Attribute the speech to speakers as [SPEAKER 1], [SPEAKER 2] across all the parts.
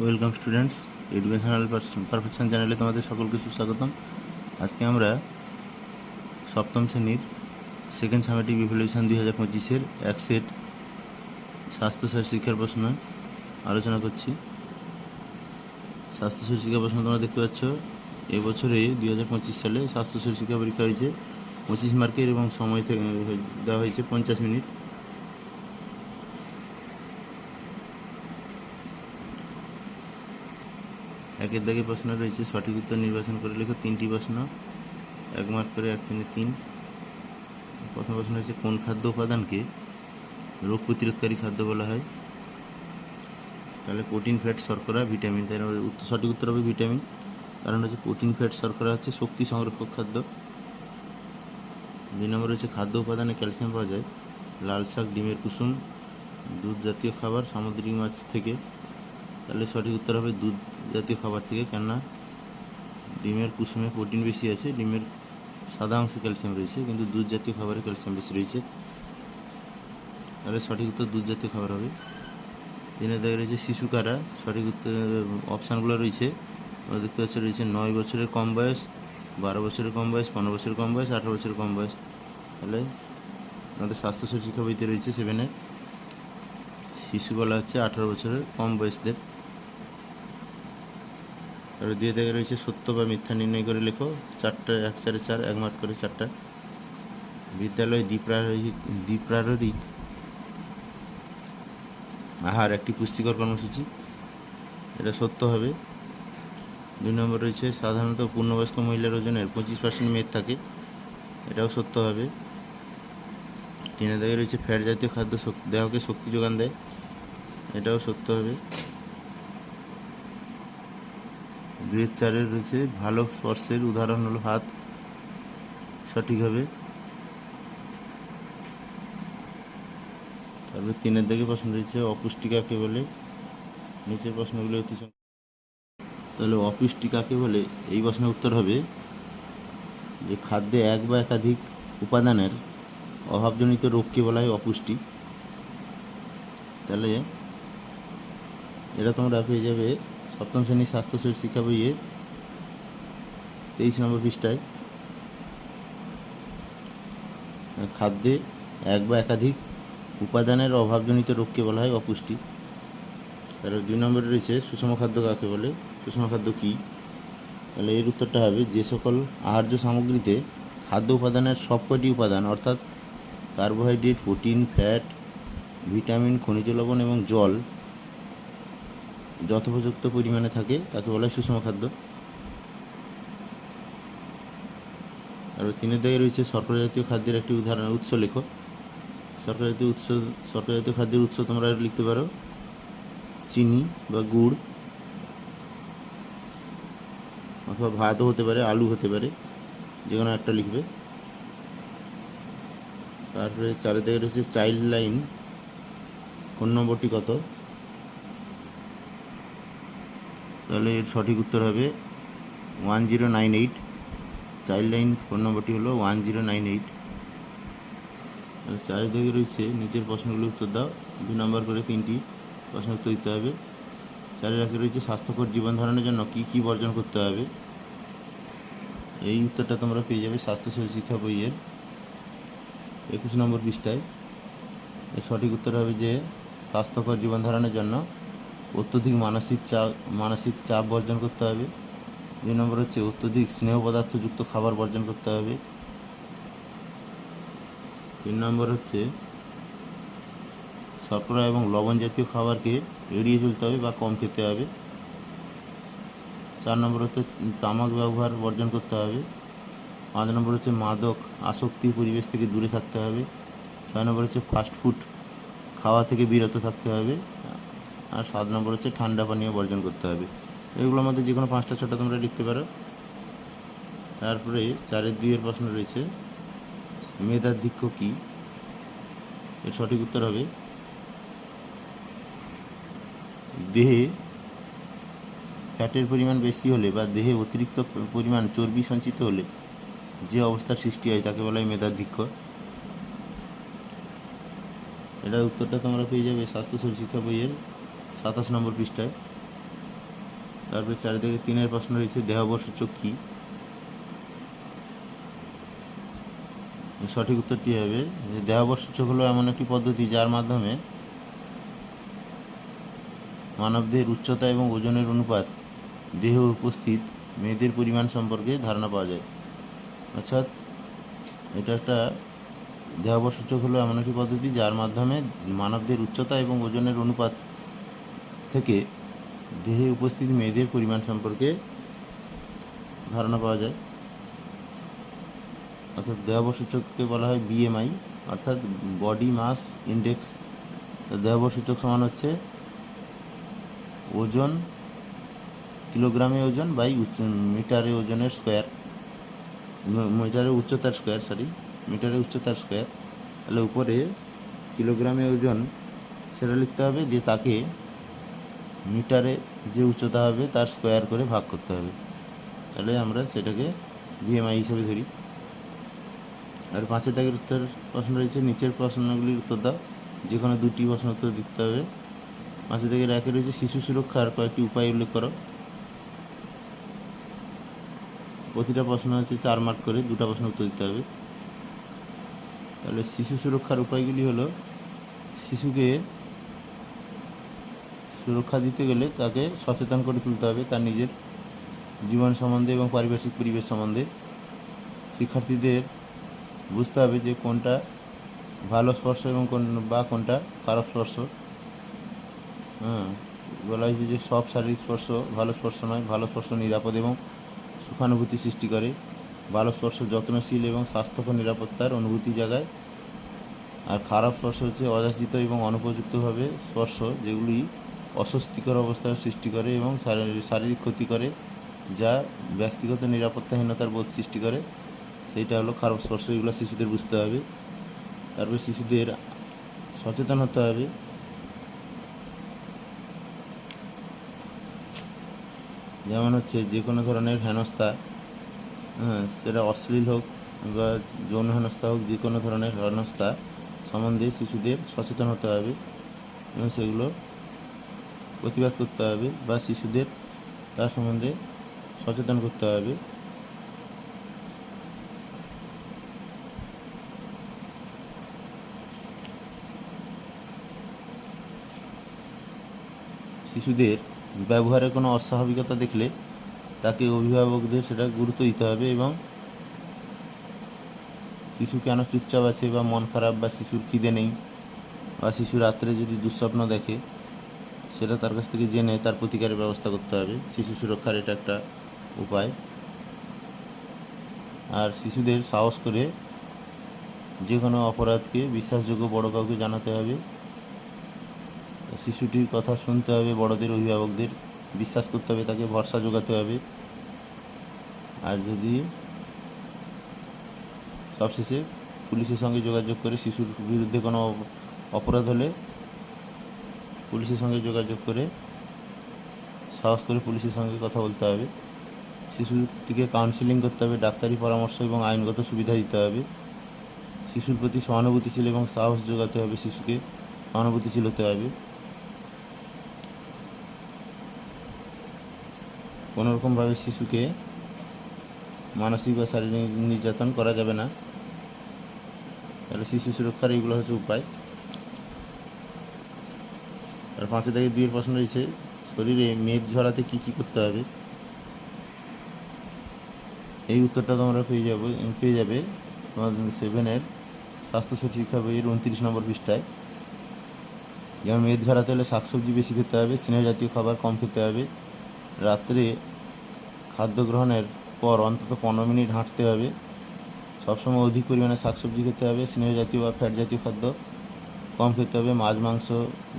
[SPEAKER 1] Welcome students, educational perfection চ্যানেলে তোমাদের সকলকে সুস্বাগতম। আজকে আমরা সপ্তম শ্রেণির সেকেন্ড সামেটিভ ইভ্যালুয়েশন দুই হাজার পঁচিশের এক সেট স্বাস্থ্যসার শিক্ষার প্রশ্ন আলোচনা করছি। স্বাস্থ্যসার শিক্ষা প্রশ্ন তোমরা দেখতে পাচ্ছ, এবছরে দুই হাজার পঁচিশ সালে স্বাস্থ্যসার শিক্ষা পরীক্ষা হয়েছে, পঁচিশ মার্কের এবং সময় থেকে দেওয়া হয়েছে পঞ্চাশ মিনিট। একের দাগে প্রশ্ন রয়েছে, সঠিক উত্তর নির্বাচন করে লেখো তিনটি প্রশ্ন। এক মার্ক করে এক তিনে তিন। প্রথম প্রশ্ন হচ্ছে, কোন খাদ্য উপাদানকে রোগ প্রতিরোধকারী খাদ্য বলা হয়? তাহলে প্রোটিন ফ্যাট শর্করা ভিটামিন তাই সঠিক উত্তর হবে ভিটামিন কারণ হচ্ছে প্রোটিন ফ্যাট শর্করা হচ্ছে শক্তি সংরক্ষক খাদ্য। দুই নম্বর হচ্ছে, খাদ্য উপাদানে ক্যালসিয়াম পাওয়া যায়। লাল শাক, ডিমের কুসুম দুধ জাতীয় খাবার, সামুদ্রিক মাছ থেকে তাহলে সঠিক উত্তর হবে দুধ জাতীয় খাবার থেকে, কেননা ডিমের কুসুমে প্রোটিন বেশি আছে, ডিমের সাদা অংশে ক্যালসিয়াম রয়েছে, কিন্তু দুধ জাতীয় খাবারে ক্যালসিয়াম বেশি রয়েছে। তাহলে সঠিক উত্তর দুধ জাতীয় খাবার হবে। দিনে দেখা রয়েছে শিশু কারা, সঠিক উত্তর অপশানগুলো রয়েছে। দেখতে পাচ্ছি রয়েছে নয় বছরের কম বয়স, বারো বছরের কম বয়স, পনেরো বছরের কম বয়স, আঠারো বছরের কম বয়স। তাহলে আমাদের স্বাস্থ্য শিক্ষা বইতে রয়েছে সেভেনের শিশু বলা হচ্ছে আঠারো বছরের কম বয়সদের। তারপরে দিয়ে দেখা রয়েছে সত্য বা মিথ্যা নির্ণয় করে লেখো। চারটা, এক চারে চার, এক মার্ক করে চারটা। বিদ্যালয় দ্বিপ্রারোহিক দ্বিপ্রারোহিক আহার, একটি পুষ্টিকর কর্মসূচি। এটা সত্য হবে। দুই নম্বর রয়েছে, সাধারণত পূর্ণবয়স্ক মহিলার ওজনের পঁচিশ পার্সেন্ট মেদ থাকে। এটাও সত্য হবে। তিনে দাগে রয়েছে, ফ্যাট জাতীয় খাদ্য দেহকে শক্তি যোগান দেয়। এটাও সত্য হবে। দুয়ের চারের রয়েছে। ভালো স্পর্শের উদাহরণ হলো হাত। সঠিক হবে তারপরে তিনের দিকে প্রশ্ন রয়েছে অপুষ্টি কাকে বলে? নিচের প্রশ্নগুলো অতি তাহলে অপুষ্টি কাকে বলে? এই প্রশ্নের উত্তর হবে যে খাদ্যে এক বা একাধিক উপাদানের অভাবজনিত রোগকে বলা হয় অপুষ্টি। তাহলে এটা তোমরা পেয়ে যাবে সপ্তম শ্রেণির স্বাস্থ্য শিক্ষা বইয়ে তেইশ নম্বর পৃষ্ঠায়, খাদ্যে এক বা একাধিক উপাদানের অভাবজনিত রোগকে বলা হয় অপুষ্টি। তার দুই নম্বরে রয়েছে সুষম খাদ্য কাকে বলে, সুষম খাদ্য কী? তাহলে এর উত্তরটা হবে যে সকল আহার্য সামগ্রীতে খাদ্য উপাদানের সবকটি উপাদান, অর্থাৎ কার্বোহাইড্রেট, প্রোটিন, ফ্যাট, ভিটামিন, খনিজ লবণ এবং জল যথোপযুক্ত পরিমাণে থাকে, তাকে বলা হয় সুষম খাদ্য। আর তিনের দিকে রয়েছে শর্করা জাতীয় খাদ্যের একটি উদাহরণ, উৎস লেখো। শর্করা জাতীয় উৎস শর্করা জাতীয় খাদ্যের উৎস তোমরা লিখতে পারো। চিনি বা গুড়, অথবা ভাতও হতে পারে, আলু হতে পারে যে কোনো একটা লিখবে। তারপরে চারিদিকে রয়েছে চাইল্ড লাইন ফোন নম্বরটি কত? তাহলে এর সঠিক উত্তর হবে one zero nine eight. Child line phone নম্বরটি হলো ওয়ান জিরো নাইন এইট। চারিদিকে রয়েছে, নিচের প্রশ্নগুলো উত্তর দাও। দু নম্বর করে তিনটি প্রশ্ন উত্তর দিতে হবে। চারিদিকে রয়েছে, স্বাস্থ্যকর জীবন ধারণের জন্য কী কী বর্জন করতে হবে? এই উত্তরটা তোমরা পেয়ে যাবে স্বাস্থ্য শিক্ষা বইয়ের একুশ নম্বর পৃষ্ঠায়। এর সঠিক উত্তর হবে যে, স্বাস্থ্যকর জীবন ধারণের জন্য অত্যধিক মানসিক চাপ মানসিক চাপ বর্জন করতে হবে। দুই নম্বর হচ্ছে অত্যধিক স্নেহ পদার্থযুক্ত খাবার বর্জন করতে হবে। তিন নম্বর হচ্ছে শর্করা এবং লবণ জাতীয় খাবারকে এড়িয়ে চলতে হবে বা কম খেতে হবে। চার নম্বর হচ্ছে তামাক ব্যবহার বর্জন করতে হবে। পাঁচ নম্বর হচ্ছে মাদক আসক্তি পরিবেশ থেকে দূরে থাকতে হবে। ছয় নম্বর হচ্ছে ফাস্টফুড খাওয়া থেকে বিরত থাকতে হবে। আর সাত নম্বর হচ্ছে ঠান্ডা পানীয় বর্জন করতে হবে। এগুলোর মধ্যে যে কোনো পাঁচটা, ছটা তোমরা লিখতে পারো। তারপরে চারের দুইয়ের প্রশ্ন রয়েছে মেধার মেধাধিক্য কী? এর সঠিক উত্তর হবে, দেহে ফ্যাটের পরিমাণ বেশি হলে বা দেহে অতিরিক্ত পরিমাণ চর্বি সঞ্চিত হলে যে অবস্থার সৃষ্টি হয় তাকে বলা হয় মেধার মেধাধিক্য এটার উত্তরটা তোমরা পেয়ে যাবে স্বাস্থ্য শিক্ষা বইয়ের। সাতাশ নম্বর পৃষ্ঠায়। তারপরে চারিদিকে তিনের প্রশ্ন রয়েছে দেহাবসূচক কী সঠিক উত্তরটি হবে? যে দেহাবসূচক হলো এমন একটি পদ্ধতি যার মাধ্যমে মানবদের উচ্চতা এবং ওজনের অনুপাত, দেহ উপস্থিত, মেয়েদের পরিমাণ সম্পর্কে ধারণা পাওয়া যায়। অর্থাৎ এটা একটা দেহাবসূচক হলো এমন একটি পদ্ধতি যার মাধ্যমে মানবদের উচ্চতা এবং ওজনের অনুপাত থেকে দেহে উপস্থিত মেয়েদের পরিমাণ সম্পর্কে ধারণা পাওয়া যায়। অর্থাৎ দেহাবসূচককে বলা হয় বিএমআই অর্থাৎ বডি মাস ইন্ডেক্স দেহাবসূচক সমান হচ্ছে ওজন, কিলোগ্রামে ওজন বাই মিটারে ওজনের স্কোয়ার মিটারে উচ্চতার স্কোয়ার সরি মিটারে উচ্চতার স্কোয়ার তাহলে উপরে কিলোগ্রামে ওজন, সেটা লিখতে হবে দিয়ে তাকে মিটারে যে উচ্চতা হবে তার স্কোয়ার করে ভাগ করতে হবে। তাহলে আমরা সেটাকে বিএমআই হিসেবে ধরি। আর পাঁচের দাগের উত্তর প্রশ্ন রয়েছে, নিচের প্রশ্নগুলির উত্তর দাও। যে কোনো দুটি প্রশ্ন উত্তর দিতে হবে। পাঁচের দাগের একে রয়েছে, শিশু সুরক্ষার কয়েকটি উপায় উল্লেখ করো। প্রতিটা প্রশ্ন হচ্ছে চার মার্ক করে দুটা প্রশ্ন উত্তর দিতে হবে। তাহলে শিশু সুরক্ষার উপায়গুলি হলো, শিশুকে সুরক্ষা দিতে গেলে তাকে সচেতন করে তুলতে হবে তার নিজের জীবন সম্বন্ধে এবং পারিপার্শ্বিক পরিবেশ সম্বন্ধে। শিক্ষার্থীদের বুঝতে হবে যে কোনটা ভালো স্পর্শ এবং কোন, বা কোনটা খারাপ স্পর্শ। হ্যাঁ বলা হয়েছে যে সব শারীরিক স্পর্শ ভালো স্পর্শ নয়, ভালো স্পর্শ নিরাপদ এবং সুখানুভূতি সৃষ্টি করে। ভালো স্পর্শ যত্নশীল এবং স্বাস্থ্যকর নিরাপত্তার অনুভূতি জাগায়। আর খারাপ স্পর্শ হচ্ছে অযাচিত এবং অনুপযুক্তভাবে স্পর্শ যেগুলি অস্বস্তিকর অবস্থার সৃষ্টি করে এবং শারীরিক ক্ষতি করে, যা ব্যক্তিগত নিরাপত্তাহীনতার বোধ সৃষ্টি করে। সেইটা হলো খারাপ স্পর্শ, এগুলো শিশুদের বুঝতে হবে। তারপরে শিশুদের সচেতন হতে হবে। যেমন হচ্ছে যে কোনো ধরনের হেনস্থা হ্যাঁ সেটা অশ্লীল হোক বা যৌন হেনস্থা হোক যে কোনো ধরনের হেনস্থা সম্বন্ধে শিশুদের সচেতন হতে হবে এবং সেগুলো প্রতিবাদ করতে হবে বা শিশুদের তার সম্বন্ধে সচেতন করতে হবে। শিশুদের ব্যবহারে কোনো অস্বাভাবিকতা দেখলে তাকে অভিভাবকদের সেটা গুরুত্ব দিতে হবে এবং শিশু কেন চুপচাপ আছে বা মন খারাপ বা শিশুর খিদে নেই বা শিশু রাত্রে যদি দুঃস্বপ্ন দেখে সেটা তার কাছ থেকে জেনে তার প্রতিকারের ব্যবস্থা করতে হবে। শিশু সুরক্ষার এটা একটা উপায়। আর শিশুদের সাহস করে যে কোনো অপরাধকে, বিশ্বাসযোগ্য বড় কাউকে জানাতে হবে। শিশুটির কথা শুনতে হবে, বড়দের অভিভাবকদের বিশ্বাস করতে হবে, তাকে ভরসা যোগাতে হবে। আর যদি সবশেষে পুলিশের সঙ্গে যোগাযোগ করে শিশুর বিরুদ্ধে কোনো অপরাধ হলে পুলিশের সঙ্গে যোগাযোগ করে সাহস করে পুলিশের সঙ্গে কথা বলতে হবে। শিশুটিকে কাউন্সিলিং করতে হবে, ডাক্তারি পরামর্শ এবং আইনগত সুবিধা দিতে হবে। শিশুর প্রতি সহানুভূতিশীল এবং সাহস যোগাতে হবে শিশুকে, সহানুভূতিশীল হতে হবে। কোনোরকমভাবে শিশুকে মানসিক বা শারীরিক নির্যাতন করা যাবে না। তাহলে শিশু সুরক্ষার এইগুলো হচ্ছে উপায়। আর পাঁচে থেকে দুইয়ের প্রশ্ন রয়েছে, শরীরে মেদ ঝরাতে কী কী করতে হবে? এই উত্তরটা তোমরা পেয়ে যাবে পেয়ে যাবে তোমাদের সেভেনের স্বাস্থ্য শিক্ষা বইয়ের উনত্রিশ নম্বর পৃষ্ঠায়। যেমন মেদ ঝরাতে হলে শাকসবজি বেশি খেতে হবে, স্নেহ জাতীয় খাবার কম খেতে হবে। রাত্রে খাদ্য গ্রহণের পর অন্তত পনেরো মিনিট হাঁটতে হবে। সবসময় অধিক পরিমাণে শাকসবজি খেতে হবে, স্নেহ জাতীয় বা ফ্যাট জাতীয় খাদ্য। কম খেতে হবে, মাছ, মাংস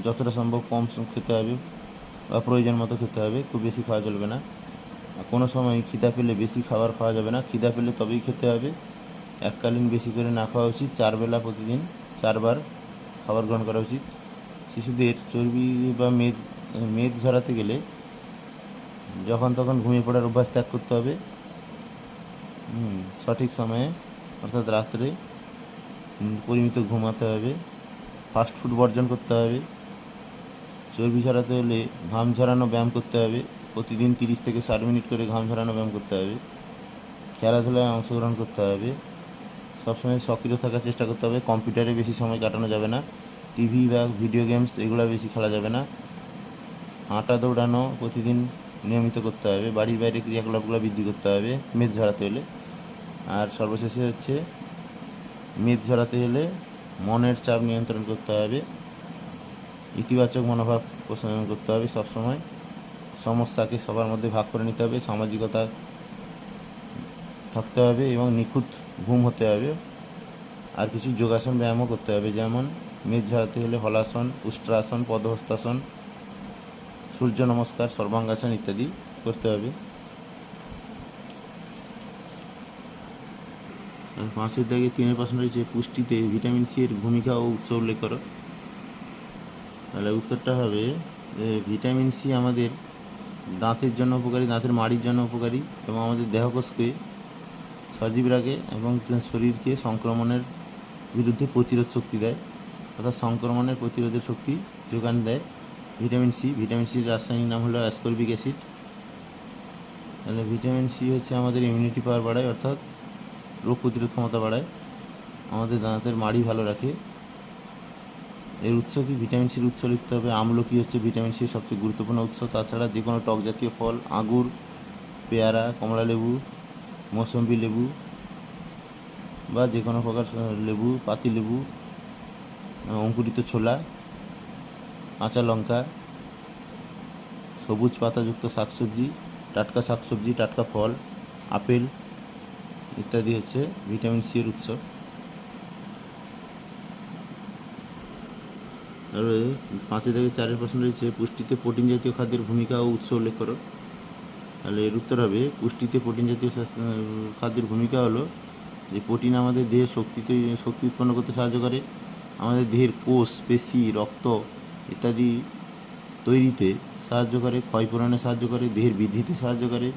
[SPEAKER 1] যতটা সম্ভব কম খেতে হবে বা প্রয়োজন মতো খেতে হবে, খুব বেশি খাওয়া চলবে না। কোনো সময় খিদা পেলে বেশি খাবার খাওয়া যাবে না, খিদা পেলে তবেই খেতে হবে। এককালীন বেশি করে না খাওয়া উচিত চার বেলা প্রতিদিন চারবার খাবার গ্রহণ করা উচিত। শিশুদের চর্বি বা মেদ মেদ ঝরাতে গেলে যখন তখন ঘুমিয়ে পড়ার অভ্যাস ত্যাগ করতে হবে। সঠিক সময়ে, অর্থাৎ রাত্রে পরিমিত ঘুমাতে হবে। ফাস্ট ফুড বর্জন করতে হবে। চর্বি ঝরাতে হলে ঘাম ঝরানো ব্যায়াম করতে হবে। প্রতিদিন তিরিশ থেকে ষাট মিনিট করে ঘাম ঝরানো ব্যায়াম করতে হবে। খেলাধুলায় অংশগ্রহণ করতে হবে। সবসময় সক্রিয় থাকার চেষ্টা করতে হবে। কম্পিউটারে বেশি সময় কাটানো যাবে না। টিভি বা ভিডিও গেমস এগুলো বেশি খেলা যাবে না। হাঁটা দৌড়ানো প্রতিদিন নিয়মিত করতে হবে। বাড়ির বাইরে ক্রিয়াকলাপগুলো বৃদ্ধি করতে হবে মেদ ঝরাতে হলে। আর সর্বশেষে হচ্ছে, মেদ ঝরাতে হলে মনের চাপ নিয়ন্ত্রণ করতে হবে, ইতিবাচক মনোভাব পোষণ করতে হবে সবসময়, সমস্যাকে সবার মধ্যে ভাগ করে নিতে হবে, সামাজিকতা থাকতে হবে এবং নিখুঁত ঘুম হতে হবে, আর কিছু যোগাসন ব্যায়ামও করতে হবে, যেমন মেদ ঝরাতে হলে হলাসন, উষ্ট্রাসন, পদহস্তাসন, সূর্য নমস্কার, সর্বাঙ্গাসন ইত্যাদি করতে হবে। পাঁচের দাগে তিনের প্রশ্ন রয়েছে পুষ্টিতে ভিটামিন সি এর ভূমিকা ও উৎস উল্লেখ করো। তাহলে উত্তরটা হবে ভিটামিন সি আমাদের দাঁতের জন্য উপকারী, দাঁতের মাড়ির জন্য উপকারী এবং আমাদের দেহকোষকে সজীব রাখে এবং শরীরকে সংক্রমণের বিরুদ্ধে প্রতিরোধ শক্তি দেয়। অর্থাৎ সংক্রমণের প্রতিরোধের শক্তি যোগান দেয় ভিটামিন সি। ভিটামিন সির রাসায়নিক নাম হলো অ্যাসকর্বিক অ্যাসিড। তাহলে ভিটামিন সি হচ্ছে আমাদের ইমিউনিটি পাওয়ার বাড়ায়, অর্থাৎ রোগ প্রতিরোধ ক্ষমতা বাড়ায়। আমাদের দাঁতের মাড়ি ভালো রাখে। এর উৎস কি? ভিটামিন সির উৎস লিখতে হবে। আমলকি হচ্ছে ভিটামিন সির সবচেয়ে গুরুত্বপূর্ণ উৎস। তাছাড়া যে কোনো টক জাতীয় ফল আঙুর পেয়ারা, কমলা লেবু, মৌসম্বি লেবু বা যে কোনো প্রকার লেবু, পাতি লেবু অঙ্কুরিত ছোলা, কাঁচা লঙ্কা, সবুজ পাতাযুক্ত শাকসবজি, টাটকা শাকসবজি, টাটকা ফল, আপেল ইত্যাদি হচ্ছে ভিটামিন সি এর উৎস। তারপরে পাঁচে থেকে চারের প্রশ্ন রয়েছে, পুষ্টিতে প্রোটিন জাতীয় খাদ্যের ভূমিকা ও উৎস উল্লেখ করো। তাহলে এর উত্তর হবে, পুষ্টিতে প্রোটিন জাতীয় খাদ্যের ভূমিকা হলো যে প্রোটিন আমাদের দেহে শক্তি তৈরি শক্তি উৎপন্ন করতে সাহায্য করে। আমাদের দেহের কোষ, পেশি, রক্ত ইত্যাদি তৈরিতে সাহায্য করে ক্ষয়পূরণে সাহায্য করে, দেহের বৃদ্ধিতে সাহায্য করে,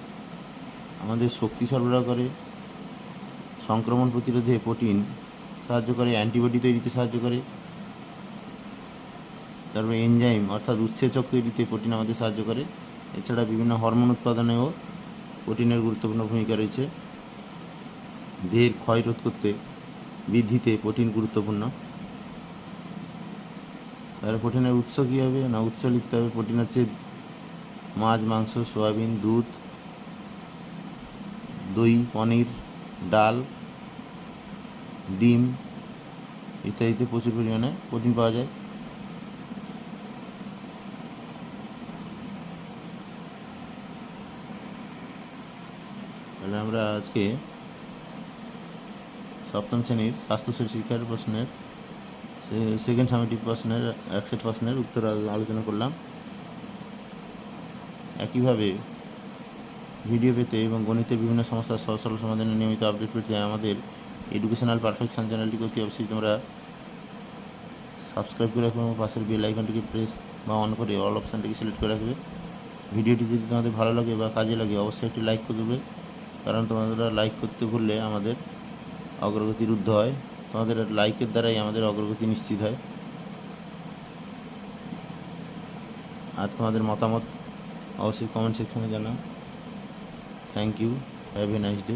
[SPEAKER 1] আমাদের শক্তি সরবরাহ করে সংক্রমণ প্রতিরোধে প্রোটিন সাহায্য করে অ্যান্টিবডি তৈরিতে সাহায্য করে। তারপরে এনজাইম, অর্থাৎ উৎসেচক তৈরিতে প্রোটিন আমাদের সাহায্য করে। এছাড়া বিভিন্ন হরমোন উৎপাদনেও প্রোটিনের গুরুত্বপূর্ণ ভূমিকা রয়েছে। দেহের ক্ষয় রোধ করতে বৃদ্ধিতে প্রোটিন গুরুত্বপূর্ণ। তাহলে প্রোটিনের উৎস কী হবে না উৎস লিখতে হবে? প্রোটিন হচ্ছে মাছ, মাংস, সয়াবিন, দুধ, দই, পনির, ডাল ডিম ইত্যাদিতে প্রচুর পরিমাণে প্রোটিন পাওয়া যায়। তাহলে আমরা আজকে সপ্তম শ্রেণির স্বাস্থ্য শিক্ষার প্রশ্নের সেকেন্ড সামেটিভ প্রশ্নের এক সেট প্রশ্নের উত্তর আলো- আলোচনা করলাম। একইভাবে ভিডিও পেতে এবং গণিতের বিভিন্ন সমস্যার সহজ সরল সমাধানের নিয়মিত আপডেট পেতে আমাদের এডুকেশনাল পারফেকশন চ্যানেলটিকে অতি অবশ্যই তোমরা সাবস্ক্রাইব করে রাখবে এবং পাশের বেল আইকনটিকে প্রেস বা অন করে অল অপশানটিকে সিলেক্ট করে রাখবে। ভিডিওটি যদি তোমাদের ভালো লাগে বা কাজে লাগে, অবশ্যই একটি লাইক করে দেবে। কারণ তোমরা লাইক করতে ভুললে আমাদের অগ্রগতি রুদ্ধ হয়। তোমাদের লাইকের দ্বারাই আমাদের অগ্রগতি নিশ্চিত হয়। আর তোমাদের মতামত অবশ্যই কমেন্ট সেকশনে জানাও। Thank you have a nice day